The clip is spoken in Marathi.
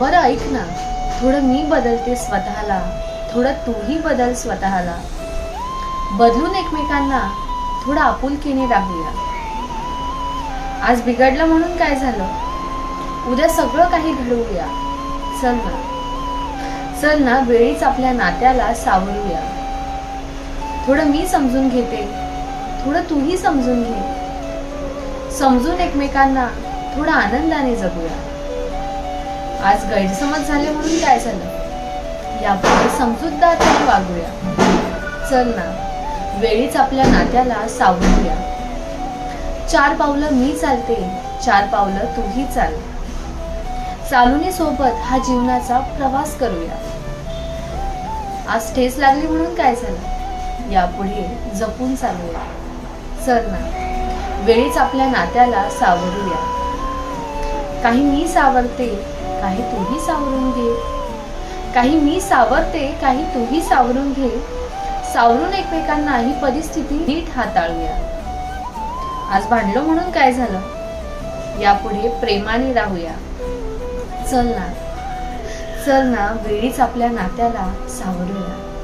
बरं ऐक ना. थोडं मी बदलते स्वतःला. थोडं तूही बदल स्वतःला. बदलून एकमेकांना थोडं आपुलकीने राहूया. आज बिघडलं म्हणून काय झालं? उद्या सगळं काही घडवूया. चल ना. चल ना वेळीच आपल्या नात्याला सावरूया. थोडं मी समजून घेते. थोडं तूही समजून घे. समजून एकमेकांना थोडं आनंदाने जगूया. आज गैरसमज झाले म्हणून काय झालं? यापुढे समजूतदारपणे वागूया. चल ना वेळीच आपल्या नात्याला सावरूया चार पावलं मी चालते चार पावलं तूही चाल. चालूनी सोबत हा जीवनाचा प्रवास करूया. आज ठेस लागली म्हणून काय झालं? यापुढे जपून चालूया. चल ना वेळीच आपल्या नात्याला सावरूया. काही मी सावरते काही तूही सावरून घे. काही मी सावरते काही तूही सावरून घे. सावरून एकमेकांना ही परिस्थिती नीट हाताळूया. आज भांडलो म्हणून काय झालं? यापुढे प्रेमाने राहूया. चल ना. चल ना वेळीच आपल्या नात्याला सावरूया.